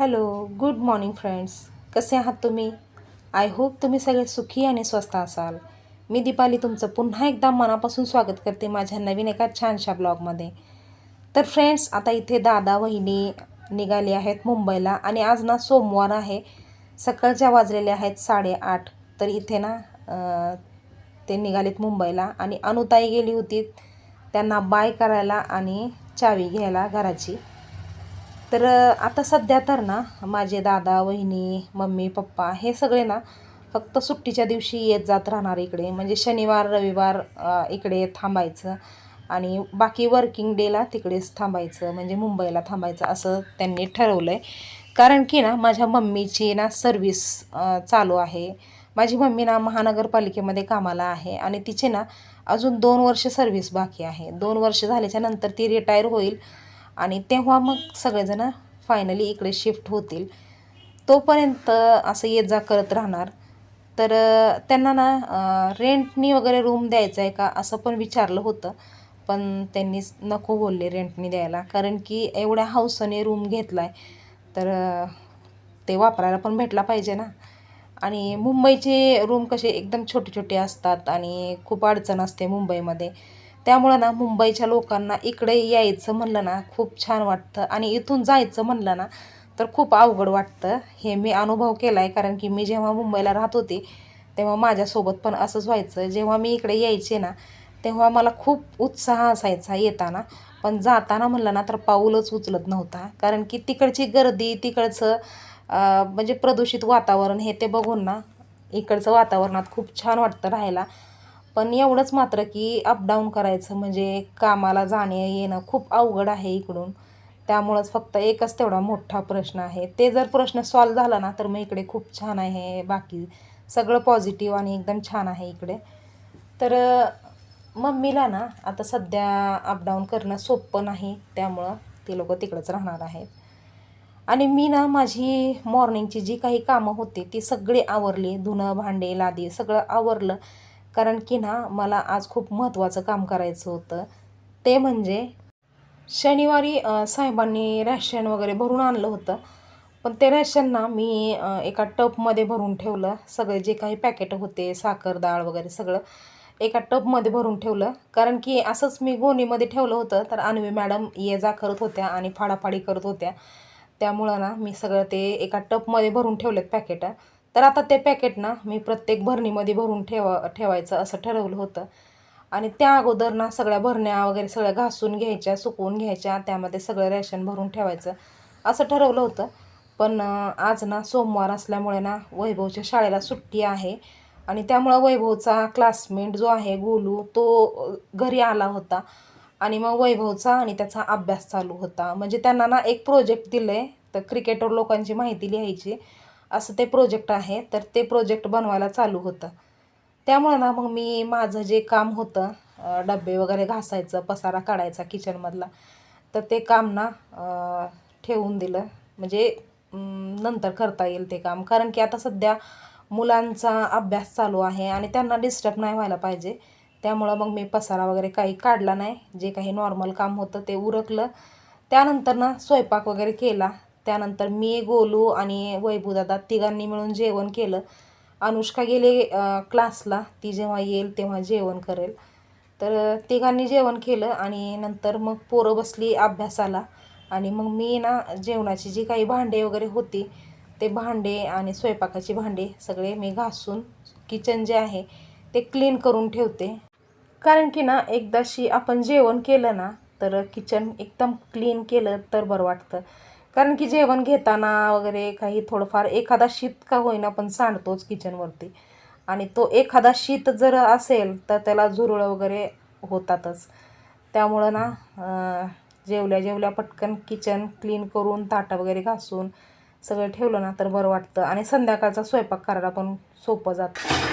Hello good morning friends. कसे आहात तुम्ही? आय होप तुम्ही सगळे सुखी आणि स्वस्त असाल. मी दीपाली तुमचं पुन्हा एकदा मनापासून स्वागत करते माझ्या नवीन एका छानशा ब्लॉगमध्ये. तर फ्रेंड्स आता इथे दादा वहिनी निघाले आहेत मुंबईला आणि आज ना सोमवार आहे. सकाळच्या वाजलेल्या आहेत साडेआठ. तर इथे ना ते निघालेत मुंबईला आणि अनुताई गेली होती. त्यांना बाय करायला आणि चावी घ्यायला घराची. तर आता सध्या तर ना माझे दादा वहिनी मम्मी पप्पा हे सगळे ना फक्त सुट्टीच्या दिवशी येत जात राहणार इकडे. म्हणजे शनिवार रविवार इकडे थांबायचं आणि बाकी वर्किंग डेला तिकडेच थांबायचं. म्हणजे मुंबईला थांबायचं असं त्यांनी ठरवलं आहे कारण की ना माझ्या मम्मीची ना सर्विस चालू आहे. माझी मम्मी ना महानगरपालिकेमध्ये कामाला आहे आणि तिचे ना अजून दोन वर्ष सर्विस बाकी आहे. दोन वर्ष झाल्याच्यानंतर ती रिटायर होईल. आणि तेव्हा मग सगळेजण फायनली इकडे शिफ्ट होतील. तोपर्यंत असं ये जा करत राहणार. तर त्यांना ना रेंटनी वगैरे रूम द्यायचा आहे का असं पण विचारलं होतं. पण त्यांनी नको बोलले रेंटनी द्यायला. कारण की एवढ्या हौसाने रूम घेतला आहे तर ते वापरायला पण भेटला पाहिजे ना. आणि मुंबईचे रूम कसे एकदम छोटे छोटे असतात आणि खूप अडचण असते मुंबईमध्ये. त्यामुळं ना मुंबईच्या लोकांना इकडे यायचं म्हणलं ना खूप छान वाटतं. आणि इथून जायचं म्हणलं ना तर खूप अवघड वाटतं. हे मी अनुभव केला आहे कारण की मी जेव्हा मुंबईला राहत होते तेव्हा माझ्यासोबत पण असंच व्हायचं. जेव्हा मी इकडे यायचे ना तेव्हा मला खूप उत्साह असायचा येताना. पण जाताना म्हणलं ना तर पाऊलच उचलत नव्हता. कारण की तिकडची गर्दी तिकडचं म्हणजे प्रदूषित वातावरण हे ते बघून ना इकडचं वातावरणात खूप छान वाटतं राहायला. पण एवढंच मात्र की अपडाऊन करायचं म्हणजे कामाला जाणे येणं खूप अवघड आहे इकडून. त्यामुळंच फक्त एकच तेवढा मोठा प्रश्न आहे. ते जर प्रश्न सॉल्व झाला ना तर मग इकडे खूप छान आहे बाकी. सगळं पॉझिटिव्ह आणि एकदम छान आहे इकडे. तर मम्मीला ना आता सध्या अपडाऊन करणं सोपं नाही त्यामुळं ते लोक तिकडंच राहणार आहेत. आणि मी ना माझी मॉर्निंगची जी काही कामं होती ती सगळी आवरली धुणं भांडे लादी सगळं आवरलं. कारण की ना मला आज खूप महत्त्वाचं काम करायचं होतं. ते म्हणजे शनिवारी साहेबांनी रॅशन वगैरे भरून आणलं होतं. पण ते रॅशन ना मी एका टपमध्ये भरून ठेवलं. सगळे जे काही पॅकेट होते साखर डाळ वगैरे सगळं एका टपमध्ये भरून ठेवलं. कारण की असंच मी गोणीमध्ये ठेवलं होतं तर अन्वी मॅडम ये जा करत होत्या आणि फाडाफाडी करत होत्या. त्यामुळं ना मी सगळं ते एका टपमध्ये भरून ठेवलेत पॅकेटं तर आता ते पॅकेट ना मी प्रत्येक भरणीमध्ये भरून ठेवा ठेवायचं असं ठरवलं होतं. आणि त्या अगोदर ना सगळ्या भरण्या वगैरे सगळ्या घासून घ्यायच्या सुकवून घ्यायच्या त्यामध्ये सगळं रेशन भरून ठेवायचं असं ठरवलं होतं. पण आज ना सोमवार असल्यामुळे ना वैभवच्या शाळेला सुट्टी आहे. आणि त्यामुळं वैभवचा क्लासमेट जो आहे गोलू तो घरी आला होता. आणि मग वैभवचा आणि त्याचा अभ्यास चालू होता. म्हणजे त्यांना ना एक प्रोजेक्ट दिलं आहे तर क्रिकेटर लोकांची माहिती लिहायची. असं ते प्रोजेक्ट आहे तर ते प्रोजेक्ट बनवायला चालू होतं. त्यामुळं ना मग मी माझं जे काम होतं डबे वगैरे घासायचं पसारा काढायचा किचनमधला तर ते काम ना ठेवून दिलं. म्हणजे नंतर करता येईल ते काम. कारण की आता सध्या मुलांचा अभ्यास चालू आहे आणि त्यांना डिस्टर्ब नाही व्हायला पाहिजे. त्यामुळं मग मी पसारा वगैरे काही काढला नाही. जे काही नॉर्मल काम होतं ते उरकलं. त्यानंतर ना स्वयंपाक वगैरे केला. त्यानंतर मी गोलू आणि वैभूदादा तिघांनी मिळून जेवण केलं. अनुष्का गेले क्लासला ती जेव्हा येईल तेव्हा जेवण करेल. तर तिघांनी जेवण केलं आणि नंतर मग पोरं बसली अभ्यासाला. आणि मग मी ना जेवणाची जी काही भांडे वगैरे होती ते भांडे आणि स्वयंपाकाची भांडे सगळे मी घासून किचन जे आहे ते क्लीन करून ठेवते. कारण की ना एकदाशी आपण जेवण केलं ना तर किचन एकदम क्लीन केलं तर बरं वाटतं. कारण की जेवण घेताना वगैरे काही थोडंफार एखादा शीत का होईना पण सांडतोच किचनवरती आणि तो एखादा शीत जर असेल तर त्याला झुरळं वगैरे होतातच. त्यामुळं ना जेवल्या जेवल्या पटकन किचन क्लीन करून ताटं वगैरे घासून सगळं ठेवलं ना तर बरं वाटतं. आणि संध्याकाळचा स्वयंपाक करायला पण सोपं जातं.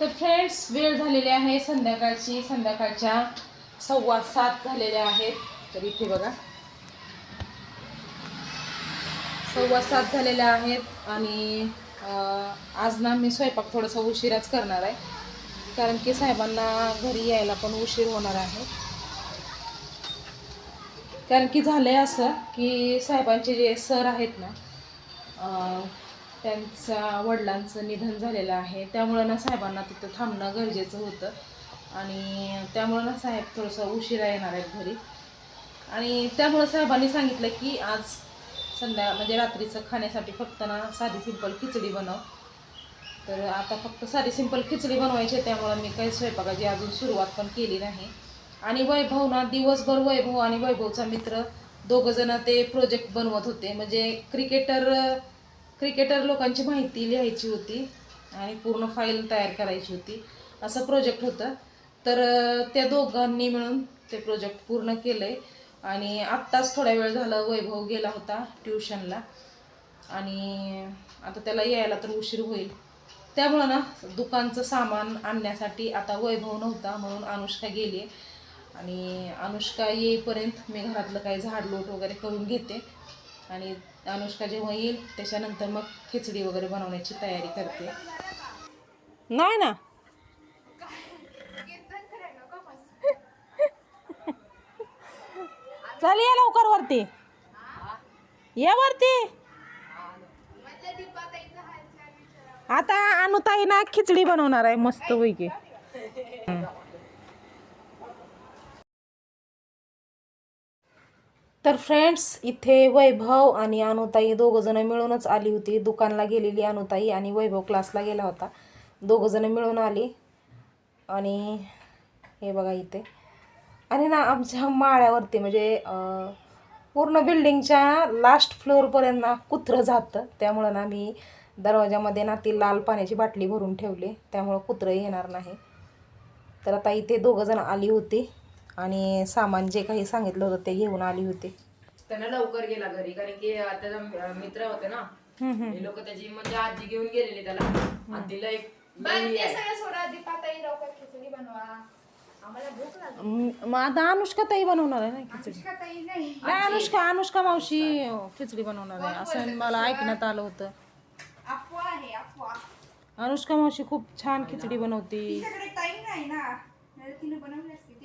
तर फ्रेंड्स वेळ झालेली आहे. संध्याकाळची संध्याकाळच्या सव्वा सात झालेल्या आहेत. तर इथे बघा. सव्वा सात झालेल्या आहेत आणि आज ना मी स्वयंपाक थोडासा उशिराच करणार आहे. कारण की साहेबांना घरी यायला पण उशीर होणार आहे. कारण की झालं आहे असं की साहेबांचे जे सर आहेत ना त्यांच्या वडिलांचं निधन झालेलं आहे. त्यामुळं ना साहेबांना तिथं थांबणं गरजेचं होतं. आणि त्यामुळं ना साहेब थोडंसं उशिरा येणार आहेत घरी. आणि त्यामुळं साहेबांनी सांगितलं की आज संध्या म्हणजे रात्रीचं खाण्यासाठी फक्त ना साधी सिंपल खिचडी बनव. तर आता फक्त साधी सिंपल खिचडी बनवायची आहे, त्यामुळं मी काही स्वयंपाकाची अजून सुरुवात पण केली नाही. आणि वैभव ना दिवसभर वैभव आणि वैभवचा मित्र दोघंजणं ते प्रोजेक्ट बनवत होते. म्हणजे क्रिकेटर क्रिकेटर लोकांची माहिती लिहायची होती आणि पूर्ण फाईल तयार करायची होती. असं प्रोजेक्ट होतं. तर त्या दोघांनी मिळून ते प्रोजेक्ट पूर्ण केलं आहे आणि आत्ताच थोड्या वेळ झालं वैभव गेला होता ट्युशनला आणि आता त्याला यायला तर उशीर होईल. त्यामुळं ना दुकानचं सामान आणण्यासाठी आता वैभव नव्हता म्हणून अनुष्का गेली आणि अनुष्का येईपर्यंत मी घरातलं काही झाडलोट वगैरे करून घेते. आणि अनुष्का जेव्हा येईल त्याच्यानंतर मग खिचडी वगैरे बनवण्याची तयारी करते. नाही ना? चल या लवकर वरती. ये वरती. आता अनुताई ना खिचडी बनवणार आहे मस्त पैकी तर फ्रेंड्स इथे वैभव आणि अनुताई दोघंजणं मिळूनच आली होती. दुकानला गेलेली अनुताई आणि वैभव क्लासला गेला होता. दोघंजणं मिळून आली. आणि हे बघा इथे. आणि ना आमच्या माळ्यावरती म्हणजे पूर्ण बिल्डिंगच्या लास्ट फ्लोअरपर्यंत ना कुत्रं जातं. त्यामुळं ना मी दरवाजामध्ये ना ती लाल पाण्याची बाटली भरून ठेवली. त्यामुळं कुत्रं येणार नाही. तर आता इथे दोघंजणं आली होती. आणि सामान जे काही सांगितलं होतं ते घेऊन आली होती. त्यांना लवकर गेला घरी कारण की त्याचा मित्र होते ना. हे लोक त्याची म्हणजे आजी घेऊन गेलेली त्याला. एक बहिणी आहे. म- मग आता अनुष्का ताई बनवणार आहे ना खिचडी? नाही. अनुष्का अनुष्का मावशी खिचडी बनवणार आहे. असं मला ऐकण्यात आलं होतं. अनुष्का मावशी खूप छान खिचडी बनवते.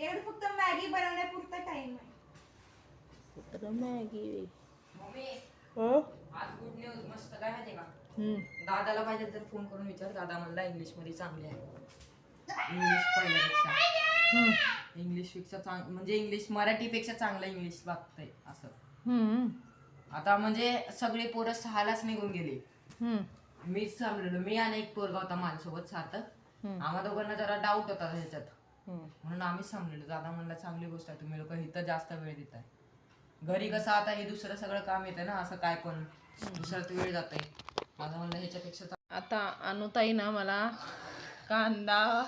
त्याकडे फक्त मॅगी बनवण्यापुरता टाइम आहे तर मॅगी मम्मी हं? आज गुड न्यूज मस्त काय माहितीये का हम्म. दादाला पाहिजे तर फोन करून विचार दादा म्हणला इंग्लिशमध्ये चांगले आहे इंग्लिश पहिल्यापेक्षा हम्म. इंग्लिशपेक्षा चांग म्हणजे इंग्लिश मराठीपेक्षा चांगलं इंग्लिश वागतंय असं हम्म. आता म्हणजे सगळे पोरं सहालाच निघून गेले हम्म. मीच थांबलेलो मी आणि एक पोरगा होता माझ्यासोबत हम्म. आम्हा दोघांना जरा डाऊट होता ह्याच्यात हम्म. म्हणून आम्हीच थांबलेलो दादा म्हणला चांगली गोष्ट आहे तुम्ही लोक इथं जास्त वेळ देताय. घरी कसं आता हे दुसरं सगळं काम येतं ना असं काय पण. दुसऱ्यात वेळ जातंय. माझं म्हणलं ह्याच्यापेक्षा आता अनुताई ना मला कांदा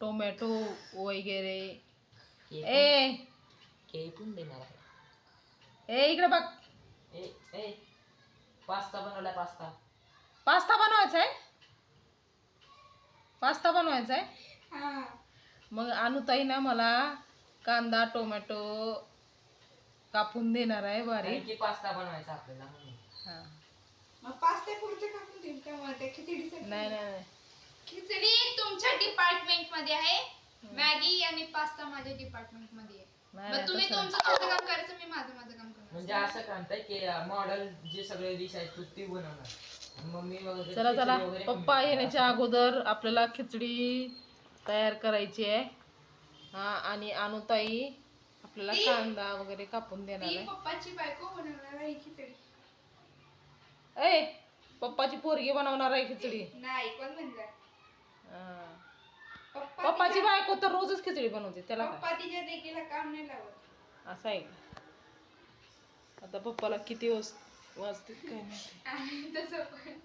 टोमॅटो वगैरे. ए! पण देणार आहे? ए इकडे बघ. ए ए. पास्ता बनवलाय पास्ता. पास्ता बनवायचा आहे पास्ता बनवायचा आहे हा. मग अनुताई ना मला कांदा टोमॅटो कापून देणार आहे बारीक. की पास्ता बनवायचा आपल्याला. हा. मग पाच ते पुढचे कापून देईल का खिचडीसाठी नाही नाही नाही. खिचडी तुमच्या डिपार्टमेंटमध्ये आहे. मॅगी आणि पास्ता माझ्या डिपार्टमेंटमध्ये आहे. नाही, मग नाही, तुम्ही तसं तुमचं तुमचं काम करायचं मी माझं माझं काम करणार. म्हणजे असं की मॉडेल जे सगळे डिश आहेत तू ती बनवणार. मम्मी वगैरे चला चला. खिचडी वगैरे पप्पा येण्याच्या अगोदर आपल्याला खिचडी तयार करायची आहे. हा आणि अनुताई आपल्याला कांदा वगैरे कापून देणार आहे. पप्पाची बायको बनवणार आहे खिचडी. ए पप्पाची पोरगी बनवणार आहे खिचडी. नाही कोण हा. पप्पाची बायको तर रोजच खिचडी बनवते त्याला पप्पा तिच्या काम नाही लावत. असं आहे. का? आता पप्पाला किती वाज वाजते काय आणि तसं पण.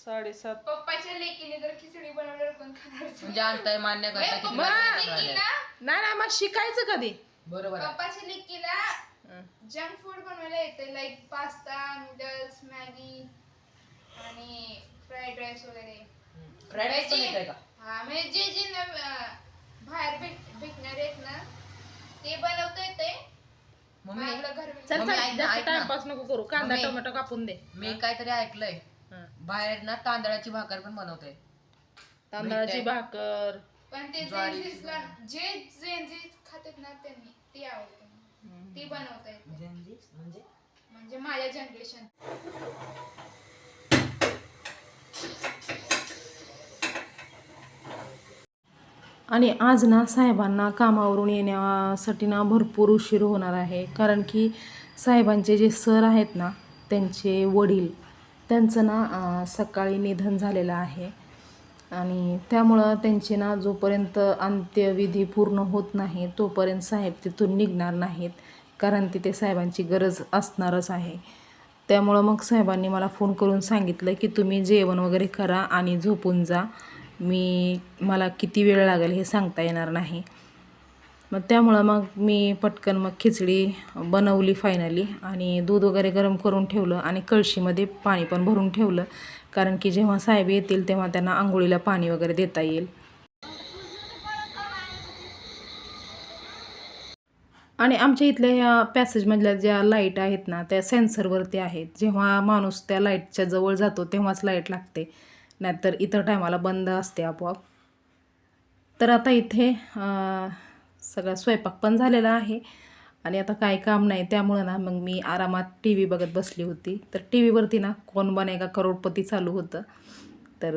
साडेसात पप्पाच्या लेकीने जर खिचडी बनवल्यावर कोण खाणार म्हणजे आणताय मान्य करता मग- किती. लेकीला नाही नाही मग शिकायचं कधी बरोबर आहे पप्पाच्या लेकीला. जंक फूड बनवायला येते लाईक पास्ता नूडल्स मॅगी आणि फ्राईड राईस वगैरे फ्राईड राईस पण येतंय का हा म्हणजे जे जे नव- अं, बाहेर भेट भेटणारे आहेत ना ते बनवता येते मम्मी आपलं घर चल मम्मी, चल ऐक ना, जास्त ऐक ना. टाइमपास नको करू कांदा मम्मी. टोमॅटो कापून दे मी काहीतरी ऐकलंय. बाहेर ना तांदळाची भाकर पण बनवते. तांदळाची. भाकर. पण ते ज्वारीची जे जेन्झी खातात ना त्यांनी ती आवडते. ती बनवता येते. म्हणजे? म्हणजे माझ्या जनरेशन आणि आज ना साहेबांना कामावरून येण्यासाठी ना भरपूर उशीर होणार आहे. कारण की साहेबांचे जे सर आहेत ना त्यांचे वडील त्यांचं ना सकाळी निधन झालेलं आहे. आणि त्यामुळं त्यांचे ना जोपर्यंत अंत्यविधी पूर्ण होत नाही तोपर्यंत साहेब तिथून निघणार नाहीत कारण तिथे साहेबांची गरज असणारच आहे. त्यामुळं मग साहेबांनी मला फोन करून सांगितलं की तुम्ही जेवण वगैरे करा आणि झोपून जा. मी मला किती वेळ लागेल हे सांगता येणार नाही. मग त्यामुळं मग मी पटकन मग खिचडी बनवली फायनली आणि दूध वगैरे गरम करून ठेवलं आणि कळशीमध्ये पाणी पण भरून ठेवलं. कारण की जेव्हा साहेब येतील तेव्हा त्यांना आंघोळीला पाणी वगैरे देता येईल. आणि आमच्या इथल्या ह्या पॅसेजमधल्या ज्या लाइट आहेत ना त्या सेन्सरवरती आहेत. जेव्हा माणूस त्या लाईटच्या जवळ जातो तेव्हाच लाइट लागते. नाहीतर इतर टायमाला बंद असते आपोआप. तर आता इथे सगळा स्वयंपाक पण झालेला आहे. आणि आता काय काम नाही त्यामुळं ना मग मी आरामात टी व्ही बघत बसली होती. तर टी व्हीवरती ना कोण बनेगा करोडपती चालू होतं. तर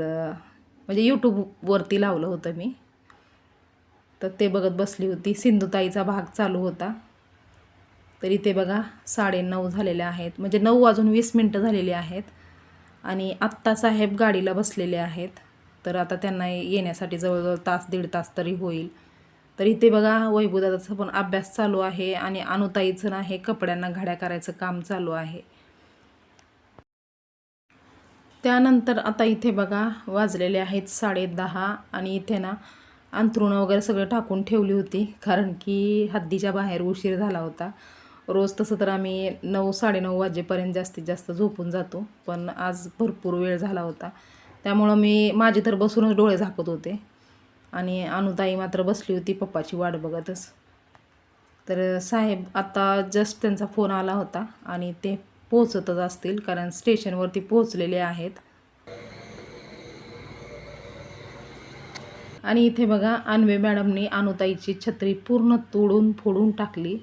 म्हणजे यूट्यूबवरती लावलं होतं मी. तर ते बघत बसली होती. सिंधुताईचा भाग चालू होता. तरी ते बघा साडेनऊ झालेले आहेत. म्हणजे नऊ वाजून वीस मिनटं झालेली आहेत. आणि आत्ता साहेब गाडीला बसलेले आहेत. तर आता त्यांना येण्यासाठी जवळजवळ तास दीड तास तरी होईल. तर इथे बघा वैभवदादाचा पण अभ्यास चालू आहे आणि अनुताईचं ना हे कपड्यांना घड्या करायचं काम चालू आहे. त्यानंतर आता इथे बघा वाजलेले आहेत साडे दहा आणि इथे ना अंथरुणं वगैरे सगळं टाकून ठेवली होती कारण की हद्दीच्या बाहेर उशीर झाला होता. रोज तसं तर आम्ही नऊ साडेनऊ वाजेपर्यंत जास्तीत जास्त झोपून जातो पण आज भरपूर वेळ झाला होता. त्यामुळं मी माझे तर बसूनच डोळे झाकत होते. आणि अनुताई मात्र बसली होती पप्पाची वाट बघतच. तर साहेब आता जस्ट त्यांचा फोन आला होता आणि ते पोचतच असतील कारण स्टेशनवरती पोचलेले आहेत. आणि इथे बघा अन्वे मॅडमनी अनुताईची छत्री पूर्ण तोडून फोडून टाकली.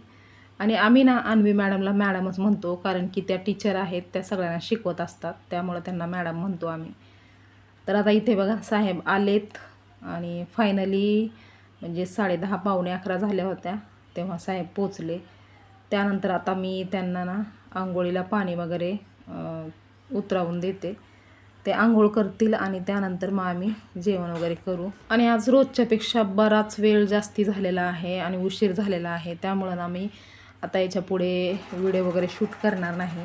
आणि आम्ही ना अन्वी मॅडमला मॅडमच म्हणतो कारण की त्या टीचर आहेत त्या सगळ्यांना शिकवत असतात. त्यामुळं त्यांना मॅडम म्हणतो आम्ही. तर आता इथे बघा साहेब आलेत. आणि फायनली म्हणजे साडेदहा पावणे अकरा झाल्या होत्या तेव्हा साहेब पोचले त्यानंतर आता मी त्यांना ना आंघोळीला पाणी वगैरे उतरावून देते. ते आंघोळ करतील आणि त्यानंतर मग आम्ही जेवण वगैरे करू. आणि आज रोजच्यापेक्षा बराच वेळ जास्ती झालेला आहे आणि उशीर झालेला आहे. त्यामुळं ना मी आता याच्यापुढे व्हिडिओ वगैरे शूट करणार नाही.